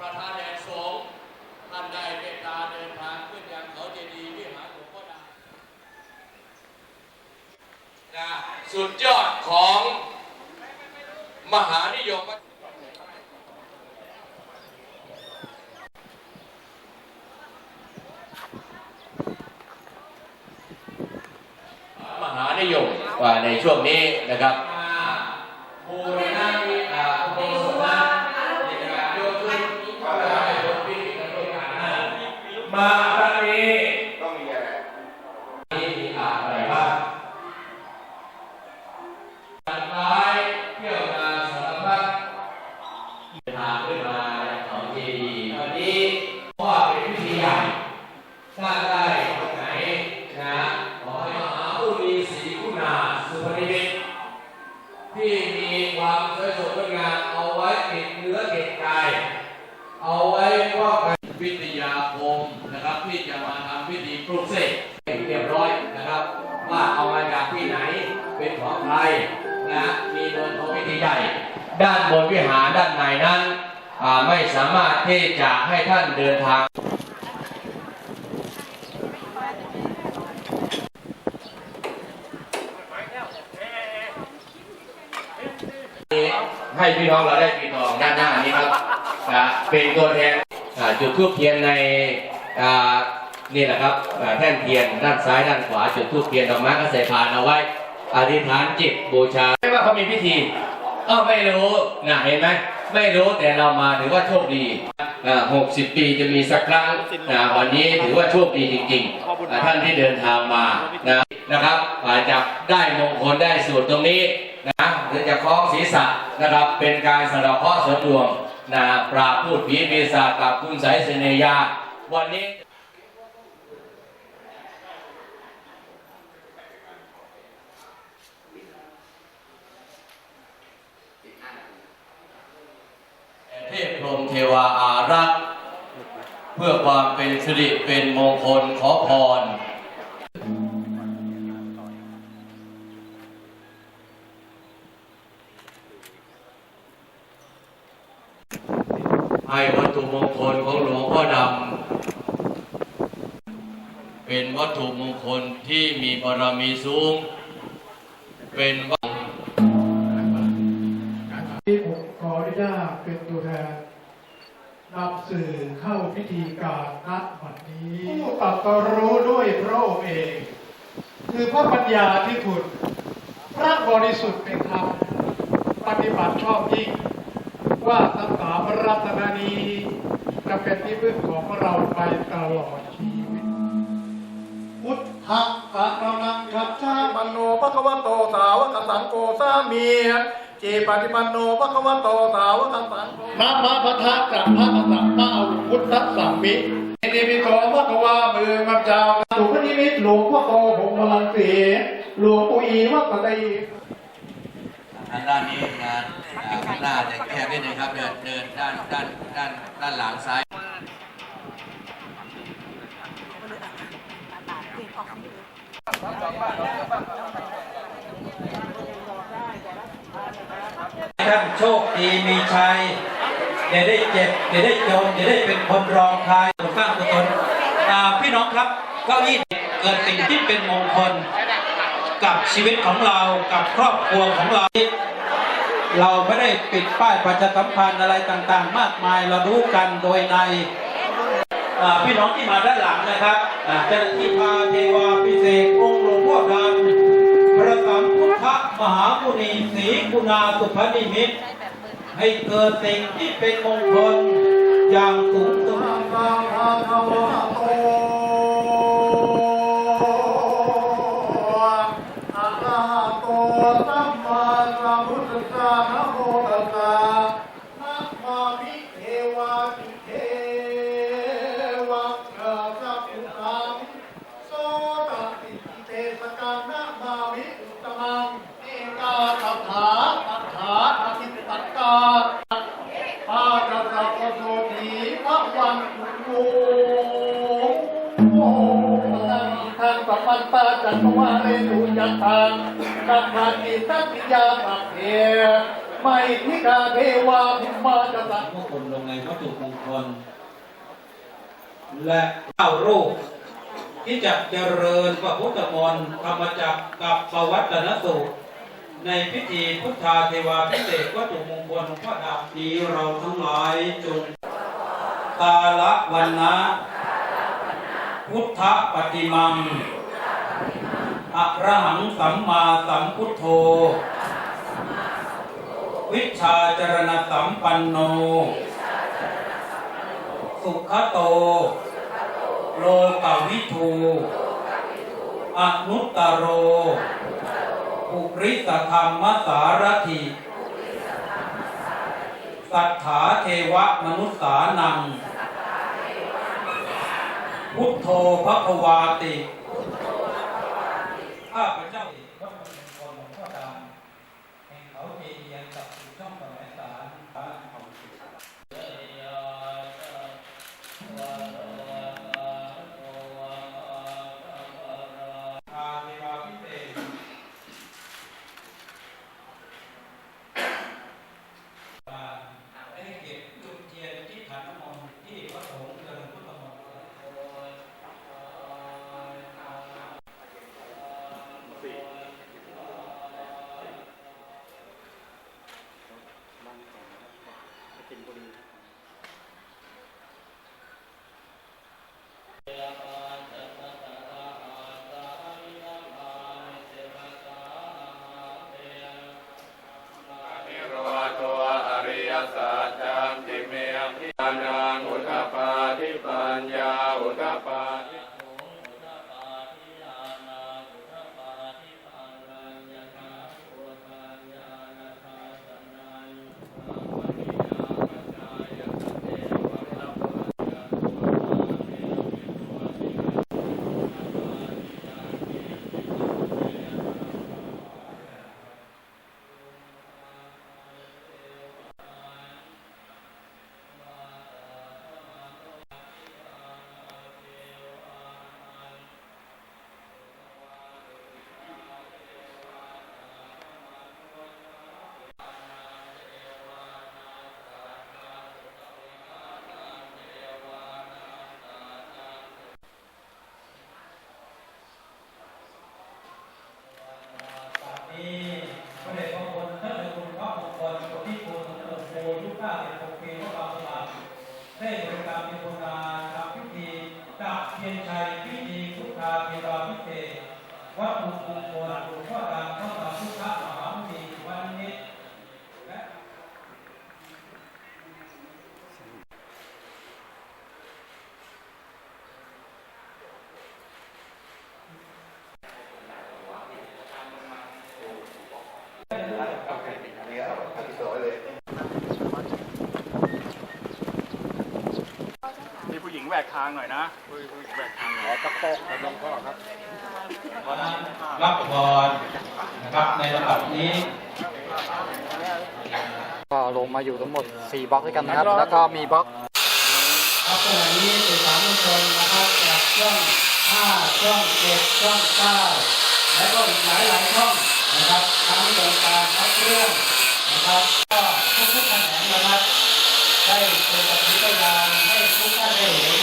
ประธานแห่งสงฆ์ท่านได้เมตตาเดินทางขึ้นยังเขาเจดีย์วิหารหลวงพ่อดำนะสุดยอดของมหานิยมมหานิยมว่าในช่วงนี้นะครับ ที่จะให้ท่านเดินทางให้พี่น้องเราได้ปีนองด้านหน้านี้ครับเป็นตัวแทนจุดทูบเทียนในอ่านี่แหละครับแท่นเทียนด้านซ้ายด้านขวาจุดทูบเทียนดอกไม้ก็ใส่พานเอาไว้อธิษฐานจิตบูชาไม่ว่าเขามีพิธีเออไม่รู้นะเห็นไหม ไม่รู้แต่เรามาถือว่าโชคดีหกสิบปีจะมีสักครั้งนะวันนี้ถือว่าโชคดีจริงๆอ่าท่านที่เดินทางมานะนะครับอาจจะได้มงคลได้สูตรตรงนี้นะหรือจะคล้องศีรษะนะครับเป็นการสะเดาะเคราะห์เสริมดวงนะปราบพูดผีปีศาจกับคุณไสยเสนยา วันนี้ เทพพ รมเทวาอารักษ์ เพื่อความเป็นสิริเป็นมงคลขอพรให้วัตถุมงคลของหลวงพ่อดำ เป็นวัตถุมงคลที่มีบารมีสูง เป็น สื่อเข้าพิธีการณบัดนี้ผู้ตรัสรู้ด้วยพระองค์เอง คือพระปัญญาที่ผุดพระบริสุทธิ์เป็นธรรมปฏิบัติชอบยิ่ง ว่าทั้งสามรัตนานีจะเป็นที่พึ่งของเราไปตลอดชีวิตพุทธังปะระมังคัจฉาปันโนภควโตสาวกสังโฆสามี จีปฏิปันโนภควโตสาวกสังโฆนะมะพะทะกับพระกษัตริย์มาเอาพุทธสัมมินิมิตโตพระกวามือมัจจาสุพนิมิตหลวงพ่อโตหงส์พลังเสีหลวงปู่อีวัดตะไดทางด้านนี้งานอ่าข้างหน้าจะแคบนิดนึงครับเดินเดินด้านด้านด้านด้านหลังซ้าย ท่านโชคดีมีชัยอย่าได้เจ็บอย่าได้จนอย่าได้เป็นคนรองใครสร้างตัวตนพี่น้องครับเก้าอี้เกิดสิ่งที่เป็นมงคลกับชีวิตของเรากับครอบครัวของเรา เราไม่ได้ปิดป้ายประชาสัมพันธ์อะไรต่างๆ มากมายเรารู้กันโดยในพี่น้องที่มาด้านหลังนะครับเจ้าหน้าที่พาเทวาพิเศษองค์หลวงพ่อดำ มหามุนีศรีกุณาสุพนิมิตรให้เกิดสิ่งที่เป็นมงคลอย่างสูงสุด จักรวาเลตุยัตตังกัมมาติสัพพิยาสัพเพไม่ทิกาเทวาพิมาจตะมงคลลงในวัตถุมงคล และเก้ารูปที่จะเจริญพระพุทธมนต์ธรรมจักรกับปวัตนสูตร ในพิธีพุทธาเทวาพิเศษวัตถุมงคลของพระดาบนี้เราทั้งหลายจงกาละวันนะ พุทธปฏิมัง อะระหังสัมมาสัมพุทโธ วิชาจรณสัมปันโน สุขโต โลกวิทูอนุตตโร ปุริสธรรมสารถิสัทธาเทวมนุษสานัง พุทโธพระควาติ ข้าพ บัญญานี้พระเดชพระคุณท่านเจ้าคุณพระมงคลที่คุณหลวงปู่ยุคห้าสิบหกปีพระบางสลาดได้บริการเป็นคนงานทำพิธีจากเทียนชัยพิธีพุทธาเทวาพิเศษ วัดภูมิมงคลหลวงพ่อดำพระสาธุพระมหามุนีวันนี้และมีผู้หญิงแหวกทางหน่อยนะผู้หญิงแหวกทางหอตะโพกหลวงพ่อครับ รับพรนะครับในระดับนี้ก็ลงมาอยู่ทั้งหมด 4บล็อกด้วยกันนะครับ แล้วก็มีบล็อกครับขณะนี้เป็นสามมงคลนะครับจากช่องห้าช่องเจ็ดช่องเก้าและก็อีกหลายหลายๆช่องนะครับทั้งโครงการพักเครื่องนะครับก็ทุกทุกๆแขนงนะครับได้เป็นปฏิบัติการให้ทุกท่านได้เห็น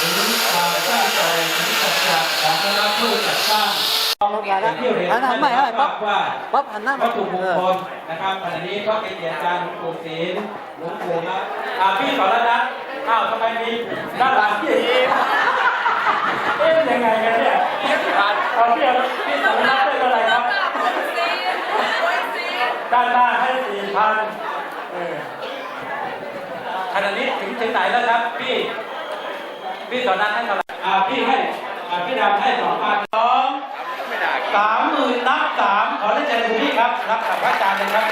ถึงความตั้งใจถึงสัจจะของคณะผู้จัดสร้าง ที่เรียนหันหน้าใหม่ให้ป๊อปว่าป๊อปหันหน้ามาวัตถุมงคลนะครับขณะนี้ก็เป็นเกียรติการหลวงปู่ศิลป์หลวงปู่นะอ่าพี่ขอแล้วนะอ้าวทำไมมีด้านหลังพี่เอ๊ะยังไงกันเนี่ยเอาพี่เอาพี่สำนักได้เท่าไหร่ครับด้านหน้าให้สี่พันขณะนี้ถึงถึงไหนแล้วครับพี่ พี่สอนนักให้เท่าไหร่อ่าพี่ให้อ่าพี่ดำให้สองพัน สองสามหมื่นนับสามขอได้เชิญคุณพี่ครับรับกับพระอาจารย์เลยครับ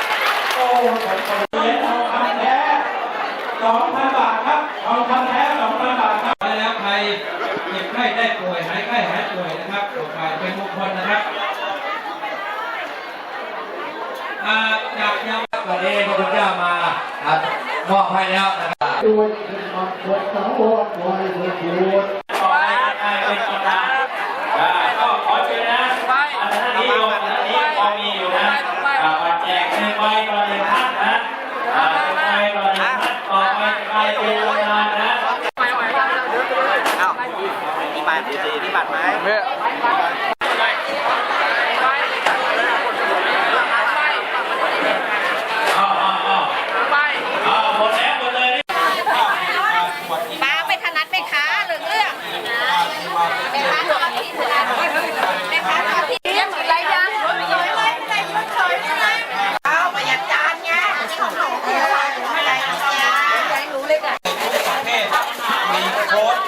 โอ้ผมขอเหรียญทองคำแท้สองพันบาทครับทองคำแท้สองพันบาทครับแล้วใครเจ็บไข้ได้ป่วยหายไข้หายป่วยนะครับต่อไปเป็นมงคลนะครับอ่าอยากยังวันนี้พระคุณเจ้ามาอะมอบให้แล้วนะครับด้วยมังคุดสาวกไว้เพื่อพูดต่อไปเป็นกีฬาอ่า ไปโอนมานะไปไปไปเดี๋ยวไปเอานี่บัตรนี่บัตรไหม เนี่ย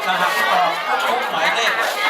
รหัสออกบหมายเลข